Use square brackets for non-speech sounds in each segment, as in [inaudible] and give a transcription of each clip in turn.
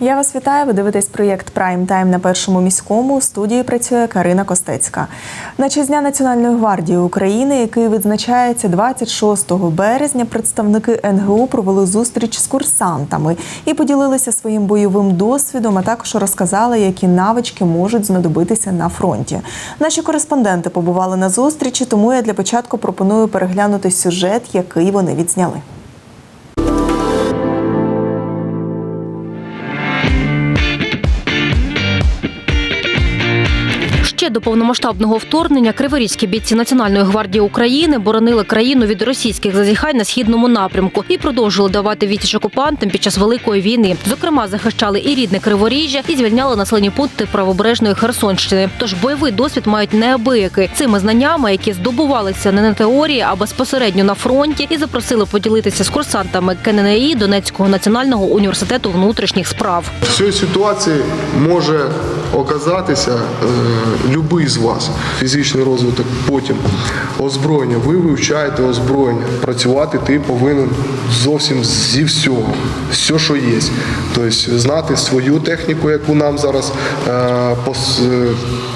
Я вас вітаю. Ви дивитесь проєкт Прайм Тайм на першому міському. У студії працює Карина Костецька. На Дня Національної гвардії України, який відзначається 26 березня, представники НГУ провели зустріч з курсантами і поділилися своїм бойовим досвідом, а також розказали, які навички можуть знадобитися на фронті. Наші кореспонденти побували на зустрічі, тому я для початку пропоную переглянути сюжет, який вони відзняли. Ще до повномасштабного вторгнення криворізькі бійці Національної гвардії України боронили країну від російських зазіхань на східному напрямку і продовжували давати відсіч окупантам під час великої війни. Зокрема, захищали і рідне Криворіжжя, і звільняли населені пункти правобережної Херсонщини. Тож бойовий досвід мають неабиякий. Цими знаннями, які здобувалися не на теорії, а безпосередньо на фронті, і запросили поділитися з курсантами КННІ Донецького національного університету внутрішніх справ. В ситуації може оказатися е, любий з вас. Фізичний розвиток, потім озброєння. Ви вивчаєте озброєння. Працювати ти повинен зовсім зі всього, все, що є. Тобто знати свою техніку, яку нам зараз е, е,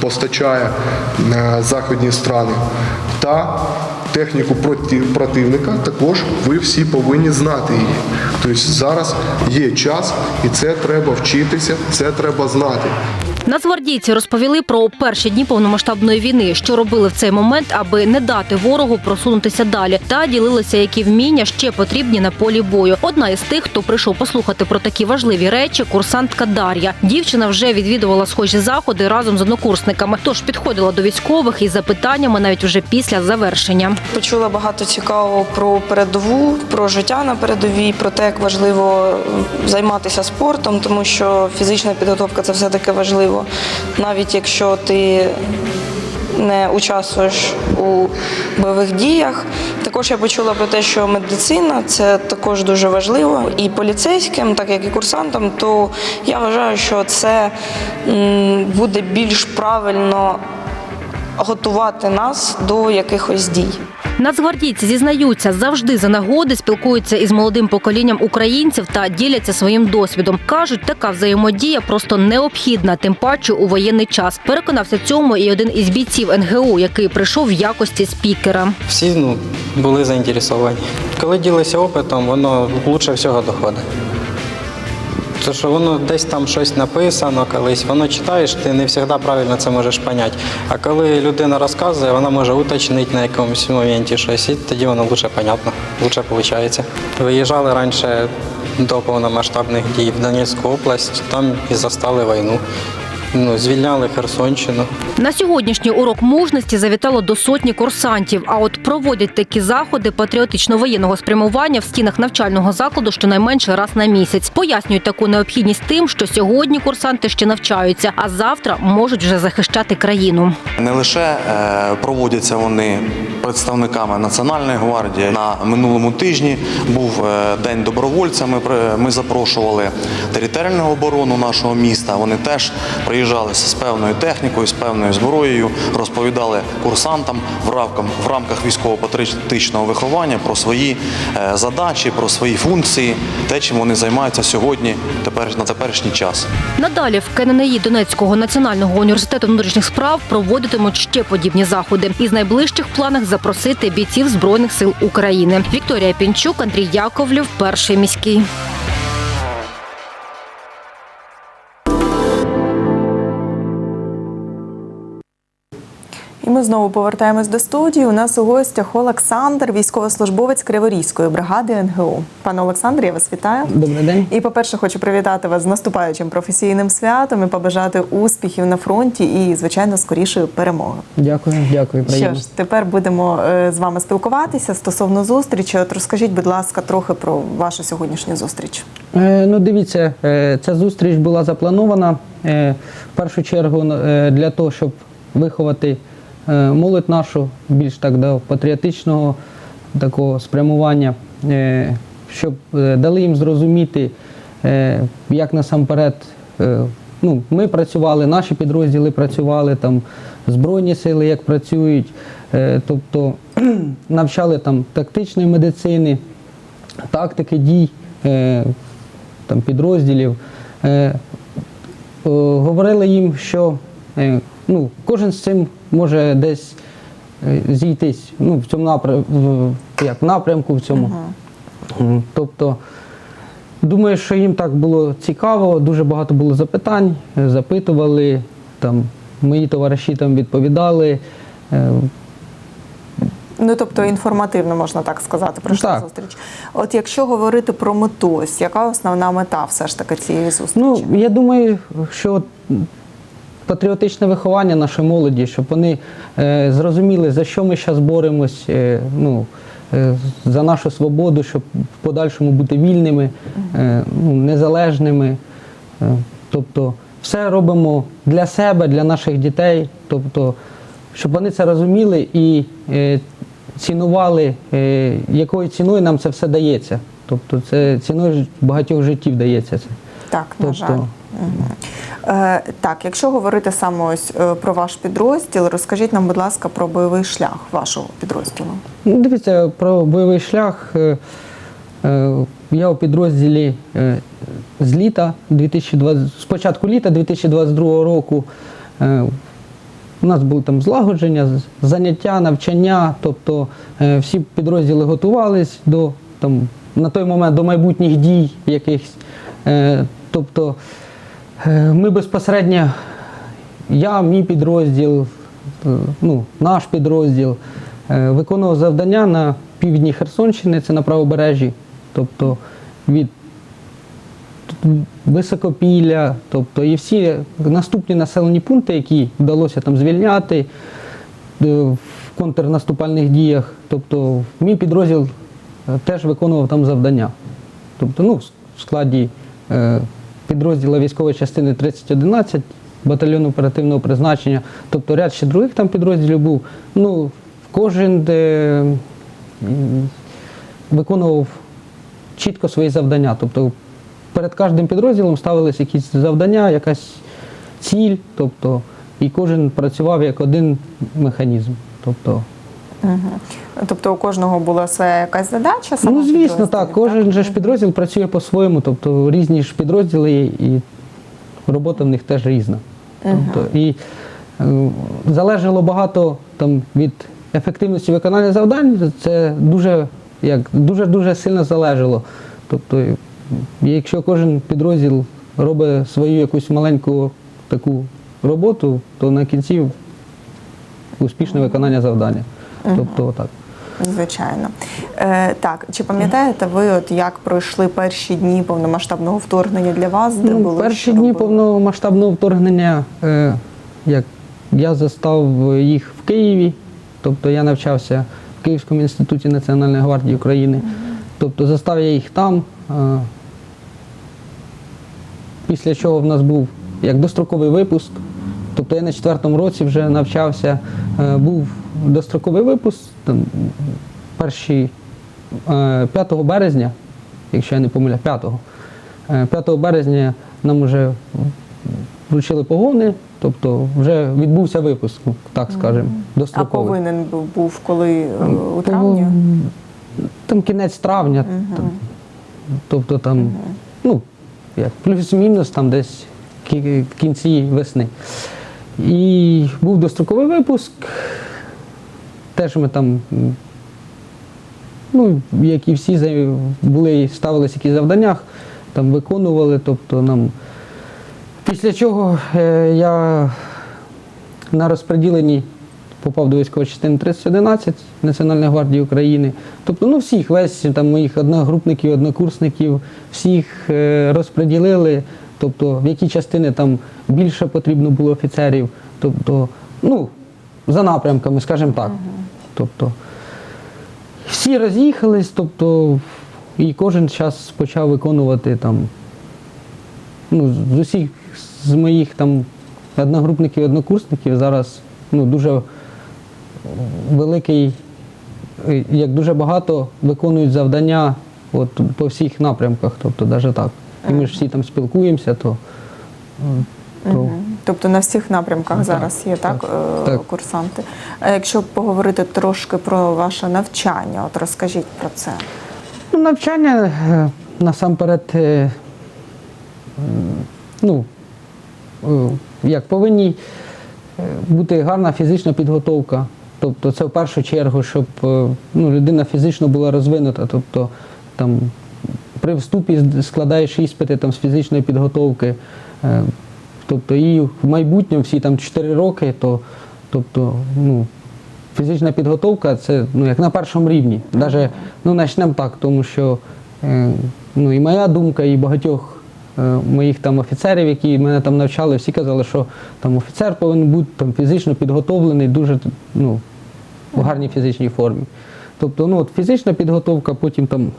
постачає е, західні страни, та техніку проти противника також ви всі повинні знати її. Тобто зараз є час, і це треба вчитися, це треба знати. Нацгвардійці розповіли про перші дні повномасштабної війни, що робили в цей момент, аби не дати ворогу просунутися далі, та ділилися, які вміння ще потрібні на полі бою. Одна із тих, хто прийшов послухати про такі важливі речі, курсантка Дар'я. Дівчина вже відвідувала схожі заходи разом з однокурсниками, тож підходила до військових із запитаннями навіть вже після завершення. Почула багато цікавого про передову, про життя на передовій, про те, як важливо займатися спортом, тому що фізична підготовка це все таки важливо. Навіть якщо ти не участвуєш у бойових діях. Також я почула про те, що медицина це також дуже важливо. І поліцейським, так як і курсантам, то я вважаю, що це буде більш правильно готувати нас до якихось дій. Нацгвардійці зізнаються, завжди за нагоди спілкуються із молодим поколінням українців та діляться своїм досвідом. кажуть, така взаємодія просто необхідна, тим паче у воєнний час. Переконався цьому і один із бійців НГУ, який прийшов в якості спікера. Всі ну, були заінтересовані. Коли ділися опитом, воно лучше всього доходить. Тому що воно десь там щось написано колись, воно читаєш, ти не завжди правильно це можеш поняти. А коли людина розказує, вона може уточнити на якомусь моменті щось, і тоді воно лучше понятно, лучше виходить. Виїжджали раніше до повномасштабних дій в Донецьку область, там і застали війну. Ну, звільняли Херсонщину. На сьогоднішній урок мужності завітало до сотні курсантів. А от проводять такі заходи патріотично-воєнного спрямування в стінах навчального закладу щонайменше раз на місяць. Пояснюють таку необхідність тим, що сьогодні курсанти ще навчаються, а завтра можуть вже захищати країну. Не лише е, проводяться вони представниками Національної гвардії. На минулому тижні був е, день добровольця. Ми, запрошували територіальну оборону нашого міста. Вони теж приїжджали з певною технікою, з певною зброєю, розповідали курсантам в рамках, військово-патріотичного виховання про свої е, задачі, про свої функції, те, чим вони займаються сьогодні, тепер на теперішній час. Надалі в КННІ Донецького національного університету внутрішніх справ проводитимуть ще подібні заходи. Із найближчих планах запросити бійців збройних сил України. Вікторія Пінчук, Андрій Яковлів, перший міський. Ми знову повертаємось до студії. У нас у гостях Олександр, військовослужбовець Криворізької бригади НГУ. Пане Олександр, я вас вітаю. Добрий день. І, по-перше, хочу привітати вас з наступаючим професійним святом і побажати успіхів на фронті і, звичайно, скорішої перемоги. Дякую, дякую, Що ж, тепер будемо е, з вами спілкуватися стосовно зустрічі. От розкажіть, будь ласка, трохи про вашу сьогоднішню зустріч. Е, ну, дивіться, е, ця зустріч була запланована е, в першу чергу для того, щоб виховати молодь нашу більш так до патріотичного такого спрямування, е, щоб е, дали їм зрозуміти, е, як насамперед. е, Ну, ми працювали, наші підрозділи працювали, там Збройні сили як працюють, е, тобто [clears throat] навчали там тактичної медицини, тактики дій е, там, підрозділів. е, говорили їм, що е, ну, кожен з цим може десь е, зійтись ну, в цьому напрямку, як в напрямку в цьому. М, Тобто, думаю, що їм так було цікаво, дуже багато було запитань, е, запитували, там, мої товариші там відповідали. Е, Ну тобто інформативно можна так сказати, пройшла Так. зустріч. От якщо говорити про мету, ось яка основна мета все ж таки цієї зустрічі? Ну, я думаю, що патріотичне виховання нашої молоді, щоб вони е, зрозуміли, за що ми зараз боремось, е, ну, е, за нашу свободу, щоб в подальшому бути вільними, е, ну, незалежними. Е, тобто, все робимо для себе, для наших дітей. Тобто, щоб вони це розуміли і е, цінували, е, якою ціною нам це все дається. Тобто, це ціною багатьох життів дається це. Так, на Тобто- жаль. Е, так, якщо говорити саме ось е, про ваш підрозділ, розкажіть нам, будь ласка, про бойовий шлях вашого підрозділу. Ну, Дивіться, про бойовий шлях. е, Я у підрозділі з літа 2020, з початку літа 2022 року. У нас були там злагодження, заняття, навчання, тобто всі підрозділи готувались до там, на той момент до майбутніх дій якихось. Тобто ми безпосередньо, я, мій підрозділ, е, ну, наш підрозділ е, виконував завдання на півдні Херсонщини, це на правобережжі, тобто від Високопілля, тобто і всі наступні населені пункти, які вдалося там звільняти е, в контрнаступальних діях. Тобто мій підрозділ е, теж виконував там завдання. Тобто, ну, в складі підрозділу військової частини 3011, батальйону оперативного призначення, тобто ряд ще других там підрозділів був. Ну, кожен де, виконував чітко свої завдання. Тобто перед кожним підрозділом ставились якісь завдання, якась ціль, тобто, і кожен працював як один механізм. Тобто, Угу. Тобто у кожного була своя якась задача? саме ну, звісно, так, кожен же ж підрозділ працює по-своєму, тобто різні ж підрозділи є, і робота в них теж різна. Тобто, і е, залежало багато там, від ефективності виконання завдань, це дуже, як, дуже, дуже сильно залежало. Тобто, якщо кожен підрозділ робить свою якусь маленьку таку роботу, то на кінці успішне виконання завдання. Тобто, отак. Звичайно. Е, так, чи пам'ятаєте ви, от як пройшли перші дні повномасштабного вторгнення для вас? Де Ну, були перші дні повномасштабного вторгнення, е, як я застав їх в Києві, тобто я навчався в Київському інституті Національної гвардії України. Тобто застав я їх там. е, Після чого в нас був як достроковий випуск. Тобто я на четвертому році вже навчався, е, був достроковий випуск, там, перші е, 5 березня, якщо я не помиляю, 5 Е, 5 березня нам вже вручили погони, тобто вже відбувся випуск, так скажемо, А повинен був, коли е, у травні? Там кінець травня, там, тобто там, ну, як плюс-мінус там десь в кінці весни. І був достроковий випуск. Теж ми там, ну, як і всі, були, ставилися якісь завдання, там виконували, тобто нам. Після чого е, я на розподіленні попав до військової частини 3011 Національної гвардії України. Тобто, ну всіх, весь там моїх одногрупників, однокурсників, всіх е, розподілили, тобто в які частини там більше потрібно було офіцерів. Тобто, ну, за напрямками, скажімо так. Тобто, всі роз'їхались, тобто, і кожен час почав виконувати там ну, з усіх з моїх там одногрупників, однокурсників зараз ну, дуже великий, як дуже багато виконують завдання от, по всіх напрямках, тобто навіть так. І ми ж всі там спілкуємося, то, то. Тобто на всіх напрямках Так, зараз є так, так, е, так. курсанти. А якщо поговорити трошки про ваше навчання, от розкажіть про це. Ну, навчання е, насамперед е, ну, як повинні бути гарна фізична підготовка. Тобто це в першу чергу, щоб ну, людина фізично була розвинута. Тобто там при вступі складаєш іспити там, з фізичної підготовки. Тобто і в майбутньому всі там 4 роки, то тобто, ну, фізична підготовка це ну, як на першому рівні. Даже, ну, почнемо так, тому що е, ну, і моя думка, і багатьох е, моїх там офіцерів, які мене там навчали, всі казали, що там офіцер повинен бути там, фізично підготовлений, дуже ну, в гарній фізичній формі. Тобто, ну, от фізична підготовка, потім там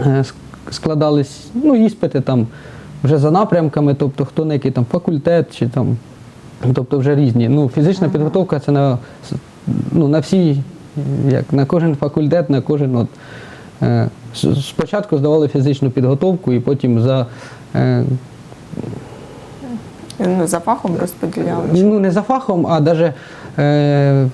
е, складались ну, іспити там вже за напрямками, тобто хто на який там факультет чи там, тобто вже різні. Ну, фізична підготовка це на, ну, на всі, як на кожен факультет, на кожен от. е, Спочатку здавали фізичну підготовку і потім за е, Ну, за фахом розподіляли. Ну, не за фахом, а навіть е,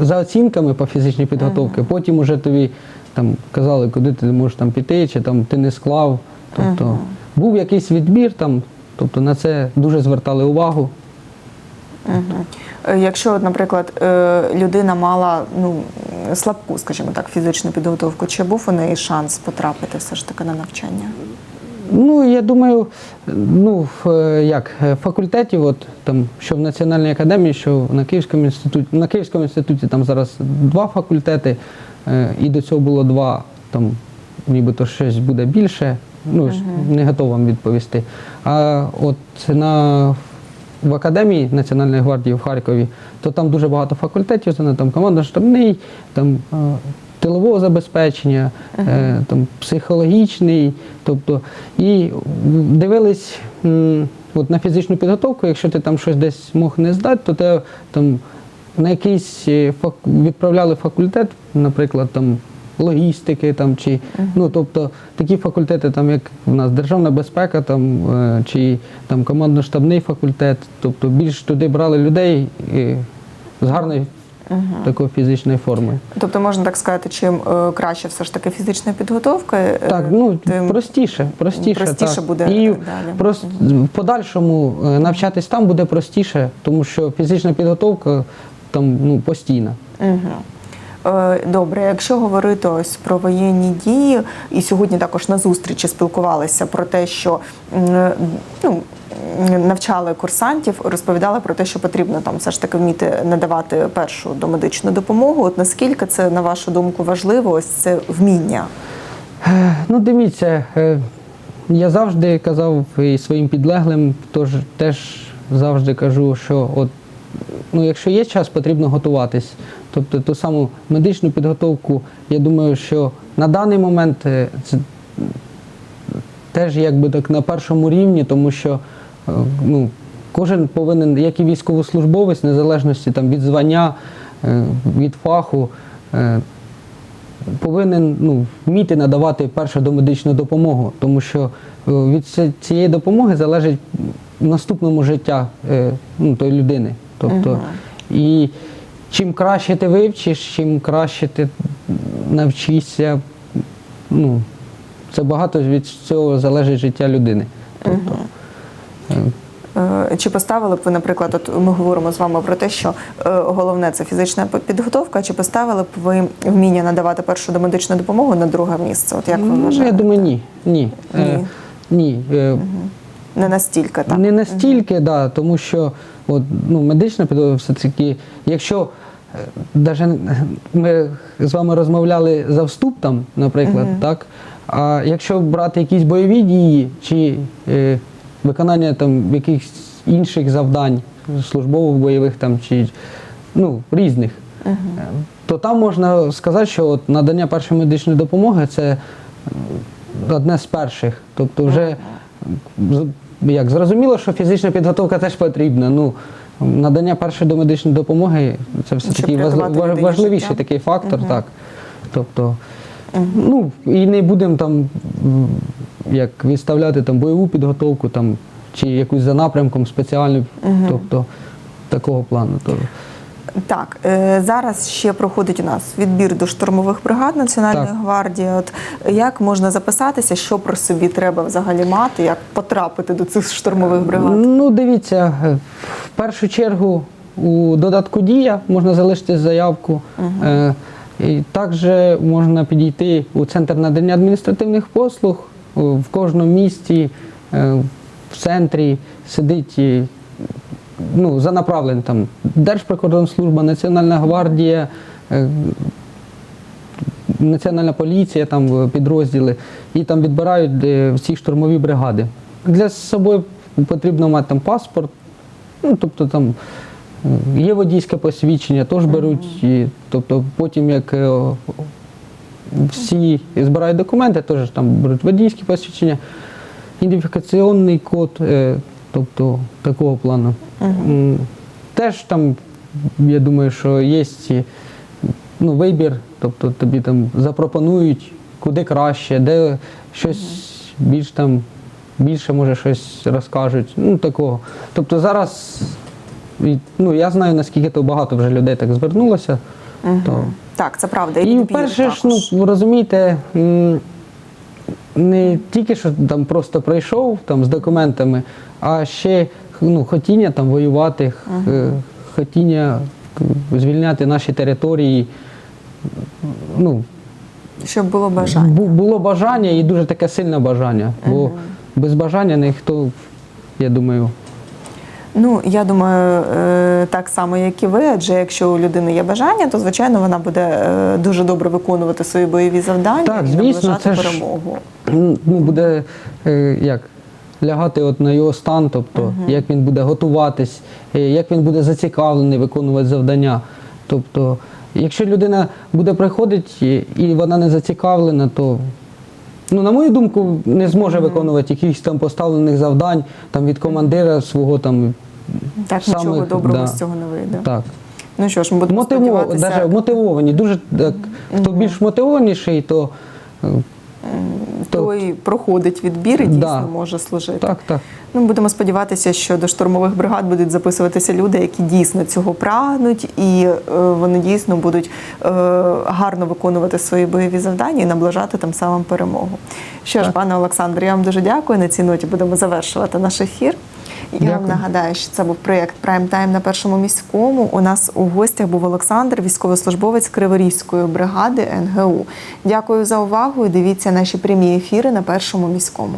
за оцінками по фізичній підготовці. Потім уже тобі там казали, куди ти можеш там піти, чи там ти не склав. Тобто був якийсь відбір там, тобто на це дуже звертали увагу. Е, Якщо, наприклад, е, людина мала ну, слабку, скажімо так, фізичну підготовку, чи був у неї шанс потрапити все ж таки на навчання? Ну, я думаю, ну, в, е, як, факультетів, от, там, що в Національній академії, що на Київському інституті, на Київському інституті там зараз два факультети, і до цього було два, там нібито щось буде більше. Ну, ж не готов вам відповісти. А от на, в Академії Національної гвардії в Харкові, то там дуже багато факультетів, там командно-штабний, там е, тилового забезпечення, е, там психологічний, тобто і дивились м, от на фізичну підготовку, якщо ти там щось десь мог не здати, то те там на якийсь е, фак- відправляли факультет, наприклад, там логістики там чи ну тобто такі факультети, там як у нас державна безпека, там е, чи там командно-штабний факультет, тобто більш туди брали людей е, з гарною такою фізичною формою. Тобто можна так сказати, чим е, краще все ж таки фізична підготовка, е, Так, ну тим простіше, простіше, простіше так. буде і далі. прос- в подальшому е, навчатись там буде простіше, тому що фізична підготовка там ну постійна. Угу. Добре, якщо говорити ось про воєнні дії, і сьогодні також на зустрічі спілкувалися про те, що ну, навчали курсантів, розповідали про те, що потрібно там все ж таки вміти надавати першу домедичну допомогу. От наскільки це, на вашу думку, важливо, ось це вміння? Е, Ну, дивіться, е, я завжди казав і своїм підлеглим, тож теж завжди кажу, що от, ну, якщо є час, потрібно готуватись. Тобто ту саму медичну підготовку, я думаю, що на даний момент е, це теж якби так на першому рівні, тому що е, ну, кожен повинен, як і військовослужбовець, незалежності там, від звання, е, від фаху, повинен ну, вміти надавати першу домедичну допомогу, тому що від цієї допомоги залежить в наступному життя ну, тої людини. Тобто, і чим краще ти вивчиш, чим краще ти навчишся, ну, це багато від цього залежить життя людини. Тобто, е, Е, Чи поставили б ви, наприклад, от ми говоримо з вами про те, що е, головне це фізична підготовка, чи поставили б ви вміння надавати першу домедичну допомогу на друге місце? От як ви ну, вважаєте? я думаю, ні. Ні. Е, ні. Е, Не настільки так. Не настільки, да, тому що от, ну, медична підготовка все-таки, якщо навіть ми з вами розмовляли за вступ, там, наприклад, так, а якщо брати якісь бойові дії чи е, виконання там, якихось інших завдань, службових бойових там, чи ну, різних, е, то там можна сказати, що от надання першої медичної допомоги це одне з перших. Тобто вже як зрозуміло, що фізична підготовка теж потрібна. Ну, надання першої домедичної допомоги це все таки важливіший такий фактор, так. Тобто, ну і не будемо там як відставляти там бойову підготовку там, чи якусь за напрямком спеціальну, тобто такого плану. То, Так, е, зараз ще проходить у нас відбір до штурмових бригад Національної Так. гвардії. От як можна записатися, що про собі треба взагалі мати, як потрапити до цих штурмових бригад? Ну, дивіться, е, в першу чергу у додатку Дія можна залишити заявку. Е, І також можна підійти у центр надання адміністративних послуг. В кожному місті, е, в центрі сидить ну, за направленням там Держприкордонслужба, Національна гвардія, е, Національна поліція, там е, підрозділи, і там відбирають всі штурмові бригади. Для собою потрібно мати там паспорт, ну тобто там е, є водійське посвідчення, теж беруть. І, тобто потім як всі збирають документи, теж там беруть водійське посвідчення, ідентифікаційний код, тобто такого плану. М, Теж там, я думаю, що є ну, вибір, тобто тобі там запропонують, куди краще, де щось більш там, більше може щось розкажуть. Ну, такого. Тобто зараз, ну, я знаю, наскільки то багато вже людей так звернулося. То, Так, це правда. і відбір перше ж, ну, розумієте, не тільки що там просто прийшов там, з документами, а ще ну, хотіння там воювати, х- е, хотіння звільняти наші території. Ну, щоб було бажання. бу- було бажання і дуже таке сильне бажання. Бо без бажання ніхто, я думаю, Ну, я думаю, е, так само, як і ви, адже якщо у людини є бажання, то звичайно вона буде е, дуже добре виконувати свої бойові завдання Так, і звісно, це ж- перемогу. ну, буде е, як, лягати от на його стан, тобто як він буде готуватись, як він буде зацікавлений виконувати завдання. Тобто, якщо людина буде приходити і вона не зацікавлена, то, ну, на мою думку, не зможе виконувати якихось там поставлених завдань там, від командира свого там. Так нічого доброго да. з цього не вийде. Так. Ну що ж, ми будемо Мотиво, сподіватися. даже мотивовані. Дуже так, хто більш мотивованіший, то е, той проходить відбір і дійсно може служити. так, так. Ну, будемо сподіватися, що до штурмових бригад будуть записуватися люди, які дійсно цього прагнуть, і е, вони дійсно будуть е, гарно виконувати свої бойові завдання і наближати тим самим перемогу. Що ж, пане Олександре, я вам дуже дякую. На цій ноті будемо завершувати наш ефір. Я вам нагадаю, що це був проєкт Прайм Тайм на першому міському. У нас у гостях був Олександр, військовослужбовець Криворізької бригади НГУ. Дякую за увагу і дивіться наші прямі ефіри на першому міському.